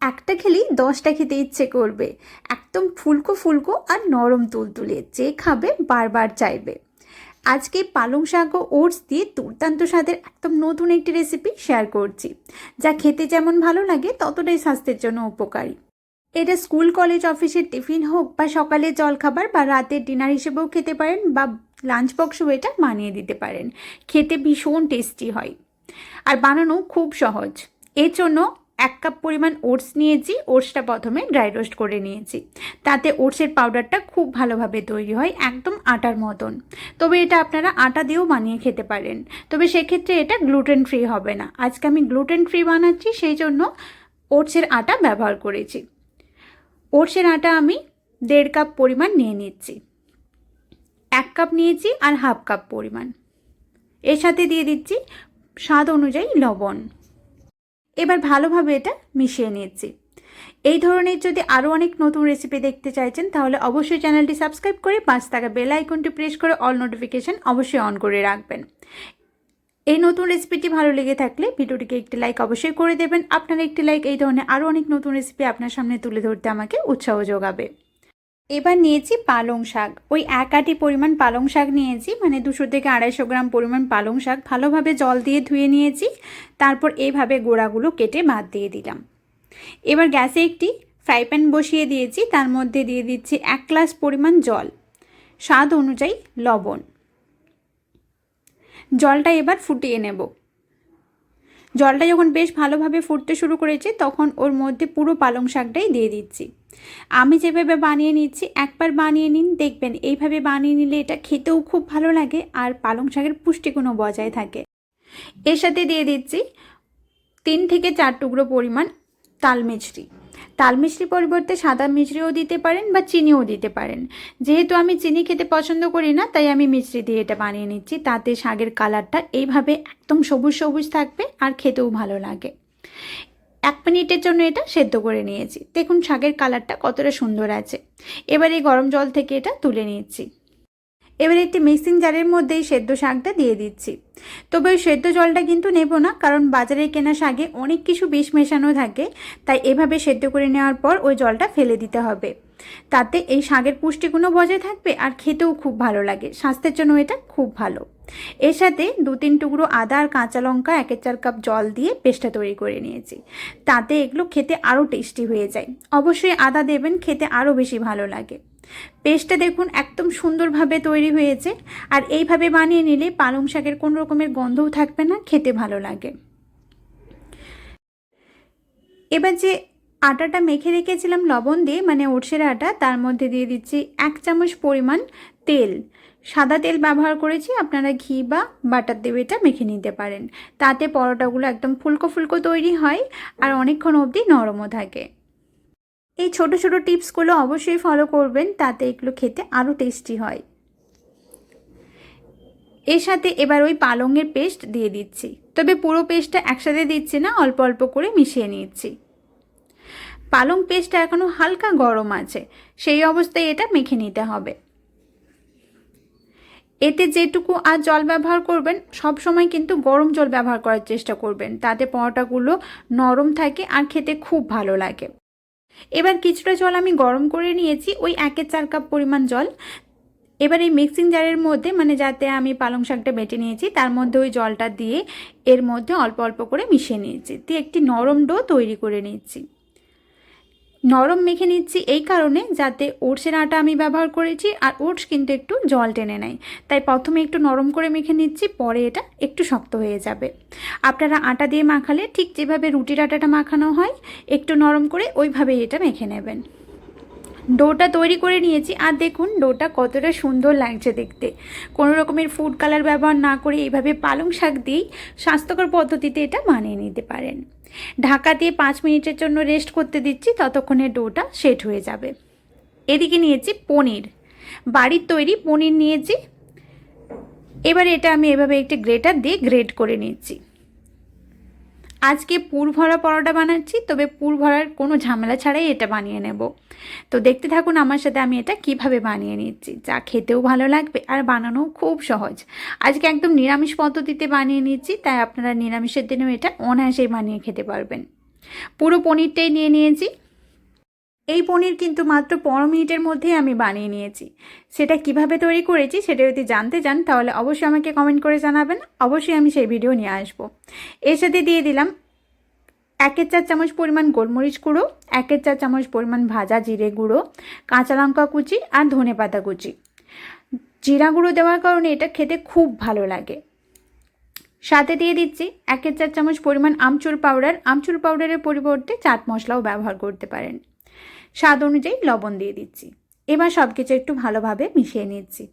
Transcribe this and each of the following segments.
একটা খেলেই দশটা খেতে ইচ্ছে করবে। একদম ফুলকো ফুলকো আর নরম তুলতুলে, যে খাবে বারবার চাইবে। আজকে পালং শাক ও ওটস দিয়ে দুর্দান্ত স্বাদের একদম নতুন একটি রেসিপি শেয়ার করছি। যা খেতে যেমন ভালো লাগে, ততটাই স্বাস্থ্যের জন্য উপকারী। এটা স্কুল, কলেজ, অফিসের টিফিন হোক বা সকালে জলখাবার বা রাতের ডিনার হিসেবেও খেতে পারেন বা লাঞ্চ বক্সও এটা বানিয়ে দিতে পারেন। খেতে ভীষণ টেস্টি হয়। আর বানানো খুব সহজ। এর জন্য এক কাপ পরিমাণ ওটস নিয়েছি, ওটসটা প্রথমে ড্রাই রোস্ট করে নিয়েছি। তাতে ওটসের পাউডারটা খুব ভালোভাবে তৈরি হয়, একদম আটার মতন। তবে এটা আপনারা আটা দিয়েও বানিয়ে খেতে পারেন। তবে সেক্ষেত্রে এটা গ্লুটেন ফ্রি হবে না। আজকে আমি গ্লুটেন ফ্রি বানাচ্ছি, সেই জন্য ওটসের আটা ব্যবহার করেছি। ওটসের আটা আমি দেড় কাপ পরিমাণ নিয়ে নিচ্ছি। এক কাপ নিয়েছি আর হাফ কাপ পরিমাণ। এর সাথে দিয়ে দিচ্ছি স্বাদ অনুযায়ী লবণ। এবার ভালোভাবে এটা মিশিয়ে নিয়েছি। এই ধরনের যদি আরও অনেক নতুন রেসিপি দেখতে চাইছেন, তাহলে অবশ্যই চ্যানেলটি সাবস্ক্রাইব করে পাঁচ টাকা বেল আইকনটি প্রেস করে অল নোটিফিকেশান অবশ্যই অন করে রাখবেন। এই নতুন রেসিপিটি ভালো লেগে থাকলে ভিডিওটিকে একটি লাইক অবশ্যই করে দেবেন। আপনার একটি লাইক এই ধরনের আরও অনেক নতুন রেসিপি আপনার সামনে তুলে ধরতে আমাকে উৎসাহ যোগাবে। এবার নিয়েছি পালং শাক। ওই এক আটি পরিমাণ পালং শাক নিয়েছি মানে দুশো থেকে আড়াইশো গ্রাম পরিমাণ পালং শাক। ভালোভাবে জল দিয়ে ধুয়ে নিয়েছি, তারপর এইভাবে গোড়াগুলো কেটে বাদ দিয়ে দিলাম। এবার গ্যাসে একটি ফ্রাই প্যান বসিয়ে দিয়েছি, তার মধ্যে দিয়ে দিচ্ছি এক গ্লাস পরিমাণ জল। স্বাদ অনুযায়ী লবণ। জলটা এবার ফুটিয়ে নেব। জলটা যখন বেশ ভালোভাবে ফুটতে শুরু করেছে, তখন ওর মধ্যে পুরো পালং শাকটাই দিয়ে দিচ্ছি। আমি যেভাবে বানিয়ে নিচ্ছি, একবার বানিয়ে নিন, দেখবেন এইভাবে বানিয়ে নিলে এটা খেতেও খুব ভালো লাগে আর পালং শাকের পুষ্টিগুণও বজায় থাকে। এর সাথে দিয়ে দিচ্ছি তিন থেকে চার টুকরো পরিমাণ তাল মিছরি তাল মিছরি পরিবর্তে সাদা মিছরিও দিতে পারেন বা চিনিও দিতে পারেন। যেহেতু আমি চিনি খেতে পছন্দ করি না, তাই আমি মিছরি দিয়ে এটা বানিয়ে নিচ্ছি। তাতে শাকের কালারটা এইভাবে একদম সবুজ সবুজ থাকবে আর খেতেও ভালো লাগে। এক মিনিটের জন্য এটা সেদ্ধ করে নিয়েছি। দেখুন, শাকের কালারটা কতটা সুন্দর আছে। এবার এই গরম জল থেকে এটা তুলে নিচ্ছি। এবার একটি মিক্সিং জারের মধ্যেই সেদ্ধ শাকটা দিয়ে দিচ্ছি। তবে ওই সেদ্ধ জলটা কিন্তু নেব না, কারণ বাজারে কেনা শাকে অনেক কিছু বিষ মেশানো থাকে, তাই এভাবে সেদ্ধ করে নেওয়ার পর ওই জলটা ফেলে দিতে হবে। তাতে এই শাকের পুষ্টিগুণও বজায় থাকবে আর খেতেও খুব ভালো লাগে, স্বাস্থ্যের জন্য এটা খুব ভালো। এর সাথে দু তিন টুকরো আদা আর কাঁচা লঙ্কা এক চার কাপ জল দিয়ে পেস্টটা তৈরি করে নিয়েছি। তাতে এগুলো খেতে আরও টেস্টি হয়ে যায়। অবশ্যই আদা দেবেন, খেতে আরও বেশি ভালো লাগে। পেস্টটা দেখুন একদম সুন্দরভাবে তৈরি হয়েছে। আর এইভাবে বানিয়ে নিলে পালং শাকের কোনো রকমের গন্ধও থাকবে না, খেতে ভালো লাগে। এবার যে আটাটা মেখে রেখেছিলাম লবণ দিয়ে মানে ওটসের আটা, তার মধ্যে দিয়ে দিচ্ছি এক চামচ পরিমাণ তেল। সাদা তেল ব্যবহার করেছি, আপনারা ঘি বা বাটার দিয়ে এটা মেখে নিতে পারেন। তাতে পরোটাগুলো একদম ফুলকো ফুলকো তৈরি হয়, আর অনেকক্ষণ অবধি নরমও থাকে। এই ছোট ছোট টিপসগুলো অবশ্যই ফলো করবেন, তাতে এগুলো খেতে আরও টেস্টি হয়। এর সাথে এবার ওই পালংয়ের পেস্ট দিয়ে দিচ্ছি। তবে পুরো পেস্টটা একসাথে দিচ্ছি না, অল্প অল্প করে মিশিয়ে নিচ্ছি। পালং পেস্টটা এখনও হালকা গরম আছে, সেই অবস্থায় এটা মেখে নিতে হবে। এতে যেটুকু আর জল ব্যবহার করবেন, সব সময় কিন্তু গরম জল ব্যবহার করার চেষ্টা করবেন, তাতে পরোটাগুলো নরম থাকে আর খেতে খুব ভালো লাগে। এবার কিছুটা জল আমি গরম করে নিয়েছি, ওই একের চার কাপ পরিমাণ জল। এবার এই মিক্সিং জারের মধ্যে মানে যাতে আমি পালং শাকটা বেটে নিয়েছি, তার মধ্যে ওই জলটা দিয়ে এর মধ্যে অল্প অল্প করে মিশিয়ে নিয়েছি। দিয়ে একটি নরম ডো তৈরি করে নিচ্ছি নরম মেখে নিচ্ছি এই কারণে যাতে ওটসের আটা আমি ব্যবহার করেছি আর ওটস কিন্তু একটু জল টেনে নেয়। তাই প্রথমে একটু নরম করে মেখে নিচ্ছি, পরে এটা একটু শক্ত হয়ে যাবে। আপনারা আটা দিয়ে মাখালে ঠিক যেভাবে রুটির আটাটা মাখানো হয়, একটু নরম করে ওইভাবেই এটা মেখে নেবেন। ডোটা তৈরি করে নিয়েছি আর দেখুন ডোটা কতটা সুন্দর লাগছে দেখতে। কোনো রকমের ফুড কালার ব্যবহার না করে এইভাবে পালং শাক দিয়েই স্বাস্থ্যকর পদ্ধতিতে এটা মানিয়ে নিতে পারেন। ঢাকা দিয়ে পাঁচ মিনিটের জন্য রেস্ট করতে দিচ্ছি, ততক্ষণে ডোটা সেট হয়ে যাবে। এদিকে নিয়েছি পনির। বাড়ির তৈরি পনির নিয়েছি। এবার এটা আমি এভাবে একটি গ্রেটার দিয়ে গ্রেট করে নিচ্ছি। আজকে পুর ভরা পরোটা বানাচ্ছি, তবে পুর ভরার কোনো ঝামেলা ছাড়াই এটা বানিয়ে নেব। তো দেখতে থাকুন আমার সাথে আমি এটা কীভাবে বানিয়ে নিচ্ছি। যা খেতেও ভালো লাগবে আর বানানোও খুব সহজ। আজকে একদম নিরামিষ পদ্ধতিতে বানিয়ে নিচ্ছি, তাই আপনারা নিরামিষের দিনেও এটা অনায়াসেই বানিয়ে খেতে পারবেন। পুরো পনিরটাই নিয়ে নিয়েছি। এই পনির কিন্তু মাত্র পনেরো মিনিটের মধ্যেই আমি বানিয়ে নিয়েছি। সেটা কীভাবে তৈরি করেছি সেটা যদি জানতে চান, তাহলে অবশ্যই আমাকে কমেন্ট করে জানাবেন। অবশ্যই আমি সেই ভিডিও নিয়ে আসব। এর সাথে দিয়ে দিলাম একের চার চামচ পরিমাণ গোলমরিচ গুঁড়ো, একের চার চামচ পরিমাণ ভাজা জিরে গুঁড়ো, কাঁচা লঙ্কা কুচি আর ধনে পাতা কুচি। জিরা গুঁড়ো দেওয়ার কারণে এটা খেতে খুব ভালো লাগে। সাথে দিয়ে দিচ্ছি একের চার চামচ পরিমাণ আমচুর পাউডার আমচুর পাউডারের পরিবর্তে চাট মশলাও ব্যবহার করতে পারেন। স্বাদ অনুযায়ী লবণ দিয়ে দিচ্ছি। এবার সব কিছু একটু ভালোভাবে মিশিয়ে নিচ্ছি।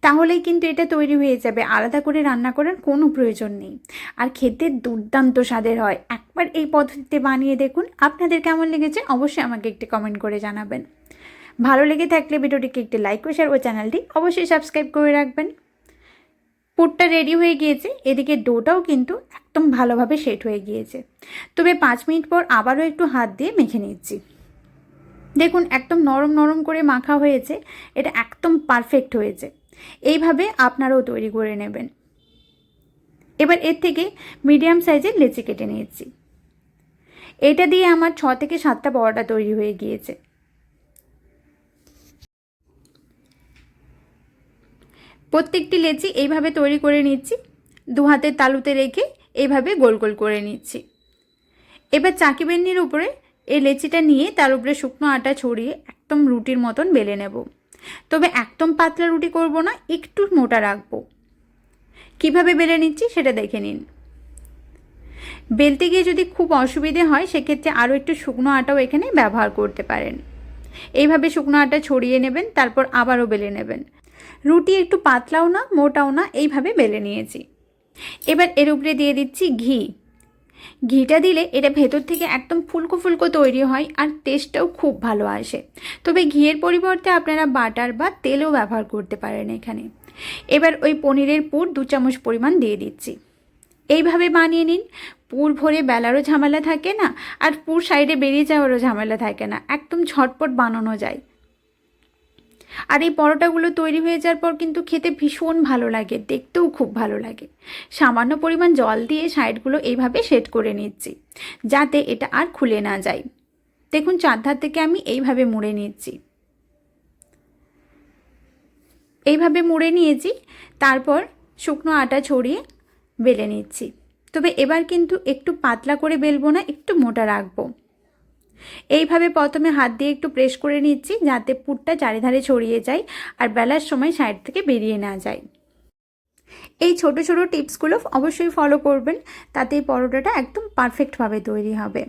তাহলেই কিন্তু এটা তৈরি হয়ে যাবে। আলাদা করে রান্না করার কোনো প্রয়োজন নেই। আর খেতে দুর্দান্ত স্বাদের হয়। একবার এই পদ্ধতিতে বানিয়ে দেখুন, আপনাদের কেমন লেগেছে অবশ্যই আমাকে একটি কমেন্ট করে জানাবেন। ভালো লেগে থাকলে ভিডিওটিকে একটি লাইক ও শেয়ার ও চ্যানেলটি অবশ্যই সাবস্ক্রাইব করে রাখবেন। পুরটা রেডি হয়ে গিয়েছে। এদিকে ডোটাও কিন্তু একদম ভালোভাবে সেট হয়ে গিয়েছে। তবে পাঁচ মিনিট পর আবারও একটু হাত দিয়ে মেখে নিচ্ছি। দেখুন, একদম নরম নরম করে মাখা হয়েছে। এটা একদম পারফেক্ট হয়েছে। এইভাবে আপনারাও তৈরি করে নেবেন। এবার এর থেকে মিডিয়াম সাইজের লেচি কেটে নিয়েছি। এটা দিয়ে আমার ছ থেকে সাতটা পরোটা তৈরি হয়ে গিয়েছে। প্রত্যেকটি লেচি এইভাবে তৈরি করে নিচ্ছি। দু হাতের তালুতে রেখে এইভাবে গোল গোল করে নিচ্ছি। এবার চাকি বেন্নির উপরে এই লেচিটা নিয়ে তার উপরে শুকনো আটা ছড়িয়ে একদম রুটির মতন বেলে নেব। তবে একদম পাতলা রুটি করব না, একটু মোটা রাখব। কীভাবে বেলে নিচ্ছি সেটা দেখে নিন। বেলতে গিয়ে যদি খুব অসুবিধে হয়, সেক্ষেত্রে আরও একটু শুকনো আটাও এখানে ব্যবহার করতে পারেন। এইভাবে শুকনো আটা ছড়িয়ে নেবেন, তারপর আবারও বেলে নেবেন। রুটি একটু পাতলাও না, মোটাও না, এইভাবে বেলে নিয়েছি। এবার এর উপরে দিয়ে দিচ্ছি ঘি। ঘিটা দিলে এটা ভেতর থেকে একদম ফুলকো ফুলকো তৈরি হয় আর টেস্টটাও খুব ভালো আসে। তবে ঘিয়ের পরিবর্তে আপনারা বাটার বা তেলও ব্যবহার করতে পারেন এখানে। এবার ওই পনিরের পুর দু চামচ পরিমাণ দিয়ে দিচ্ছি। এইভাবে বানিয়ে নিন। পুর ভরে বেলারও ঝামেলা থাকে না আর পুর সাইডে বেরিয়ে যাওয়ারও ঝামেলা থাকে না। একদম ঝটপট বানানো যায়। আর এই পরোটাগুলো তৈরি হয়ে যাওয়ার পর কিন্তু খেতে ভীষণ ভালো লাগে, দেখতেও খুব ভালো লাগে। সামান্য পরিমাণ জল দিয়ে সাইডগুলো এইভাবে সেট করে নিচ্ছি, যাতে এটা আর খুলে না যায়। দেখুন, চারধার থেকে আমি এইভাবে মুড়ে নিচ্ছি। এইভাবে মুড়ে নিয়েছি, তারপর শুকনো আটা ছড়িয়ে বেলে নিচ্ছি। তবে এবার কিন্তু একটু পাতলা করে বেলবো না, একটু মোটা রাখব। এইভাবে প্রথমে হাত দিয়ে একটু প্রেস করে নিচ্ছি, যাতে পুরটা চারিধারে ছড়িয়ে যায় আর বেলার সময় সাইড থেকে বেরিয়ে না যায়। এই ছোট ছোট টিপসগুলো অবশ্যই ফলো করবেন, তাতে এই পরোটাটা একদম পারফেক্টভাবে তৈরি হবে।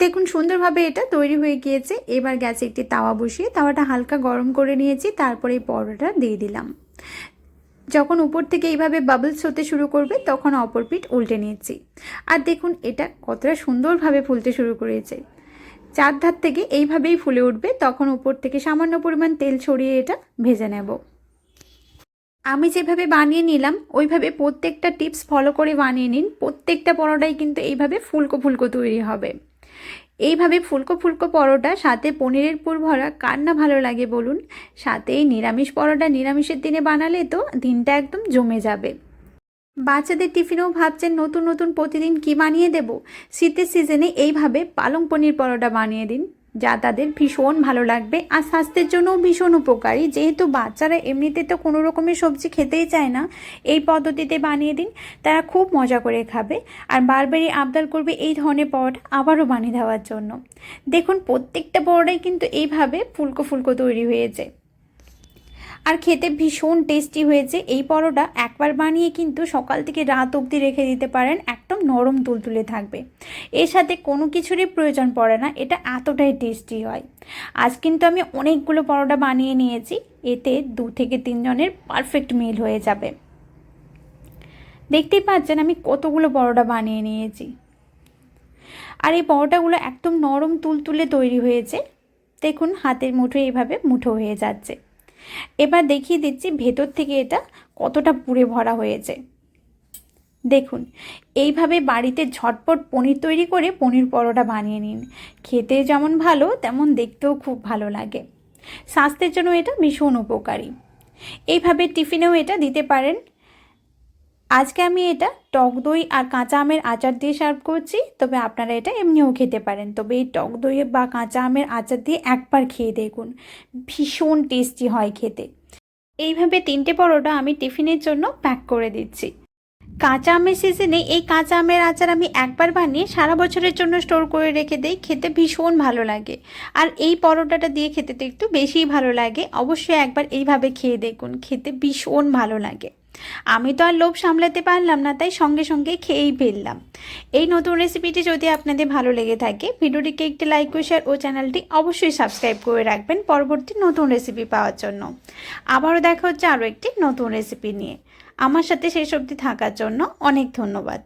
দেখুন, সুন্দরভাবে এটা তৈরি হয়ে গিয়েছে। এবার গ্যাসে একটি তাওয়া বসিয়ে তাওয়াটা হালকা গরম করে নিয়েছি, তারপরে এই পরোটা দিয়ে দিলাম। যখন উপর থেকে এইভাবে বাবলস হতে শুরু করবে, তখন অপর পিঠ উল্টে নিয়েছি। আর দেখুন, এটা কতটা সুন্দরভাবে ফুলতে শুরু করেছে। চার ধার থেকে এইভাবেই ফুলে উঠবে, তখন উপর থেকে সামান্য পরিমাণ তেল ছড়িয়ে এটা ভেজে নেব। আমি যেভাবে বানিয়ে নিলাম, ওইভাবে প্রত্যেকটা টিপস ফলো করে বানিয়ে নিন। প্রত্যেকটা পরোটাই কিন্তু এইভাবে ফুলকো ফুলকো তৈরি হবে। এইভাবে ফুলকো ফুলকো পরোটা, সাথে পনিরের পুর ভরা, কার না ভালো লাগে বলুন? সাথে এই নিরামিষ পরোটা নিরামিষের দিনে বানালে তো দিনটা একদম জমে যাবে। বাচ্চাদের টিফিনেও ভাবছেন নতুন নতুন প্রতিদিন কি বানিয়ে দেব? শীতের সিজনে এইভাবে পালং পনির পরোটা বানিয়ে দিন। যা তাদের ভীষণ ভালো লাগবে আর স্বাস্থ্যের জন্যও ভীষণ উপকারী। যেহেতু বাচ্চারা এমনিতে তো কোনো রকমের সবজি খেতেই চায় না, এই পদ্ধতিতে বানিয়ে দিন, তারা খুব মজা করে খাবে। আর বারবারই আবদার করবে এই ধরনের পরোটা আবারও বানিয়ে দেওয়ার জন্য। দেখুন, প্রত্যেকটা পরোটাই কিন্তু এইভাবে ফুলকো ফুলকো তৈরি হয়েছে। আর খেতে ভীষণ টেস্টি হয়েছে। এই পরোটা একবার বানিয়ে কিন্তু সকাল থেকে রাত অবধি রেখে দিতে পারেন, একদম নরম তুলতুলে থাকবে। এর সাথে কোনো কিছুরই প্রয়োজন পড়ে না, এটা এতটাই টেস্টি হয়। আজ কিন্তু আমি অনেকগুলো পরোটা বানিয়ে নিয়েছি, এতে দু থেকে তিনজনের পারফেক্ট মিল হয়ে যাবে। দেখতেই পাচ্ছেন আমি কতগুলো পরোটা বানিয়ে নিয়েছি। আর এই পরোটাগুলো একদম নরম তুলতুলে তৈরি হয়েছে। দেখুন, হাতের মুঠো এইভাবে মুঠো হয়ে যাচ্ছে। এবার দেখিয়ে দিচ্ছি ভেতর থেকে এটা কতটা পুড়ে ভরা হয়েছে। দেখুন, এইভাবে বাড়িতে ঝটপট পনির তৈরি করে পনির পরোটা বানিয়ে নিন। খেতে যেমন ভালো, তেমন দেখতেও খুব ভালো লাগে। স্বাস্থ্যের জন্য এটা ভীষণ উপকারী। এইভাবে টিফিনেও এটা দিতে পারেন। আজকে আমি এটা টক দই আর কাঁচা আমের আচার দিয়ে সার্ভ করছি, তবে আপনারা এটা এমনিও খেতে পারেন। তবে এই টক দই বা কাঁচা আমের আচার দিয়ে একবার খেয়ে দেখুন, ভীষণ টেস্টি হয় খেতে। এইভাবে তিনটে পরোটা আমি টিফিনের জন্য প্যাক করে দিচ্ছি। কাঁচা আমের সিজনে এই কাঁচা আমের আচার আমি একবার বানিয়ে সারা বছরের জন্য স্টোর করে রেখে দিই, খেতে ভীষণ ভালো লাগে। আর এই পরোটাটা দিয়ে খেতে তো একটু বেশিই ভালো লাগে। অবশ্যই একবার এইভাবে খেয়ে দেখুন, খেতে ভীষণ ভালো লাগে। আমি তো আর লোভ সামলাতে পারলাম না, তাই সঙ্গে সঙ্গে খেয়েই ফেললাম। এই নতুন রেসিপিটি যদি আপনাদের ভালো লেগে থাকে, ভিডিওটিকে একটি লাইক ও শেয়ার ও চ্যানেলটি অবশ্যই সাবস্ক্রাইব করে রাখবেন পরবর্তী নতুন রেসিপি পাওয়ার জন্য। আবারও দেখা হচ্ছে আরও একটি নতুন রেসিপি নিয়ে। আমার সাথে শেষ অবধি থাকার জন্য অনেক ধন্যবাদ।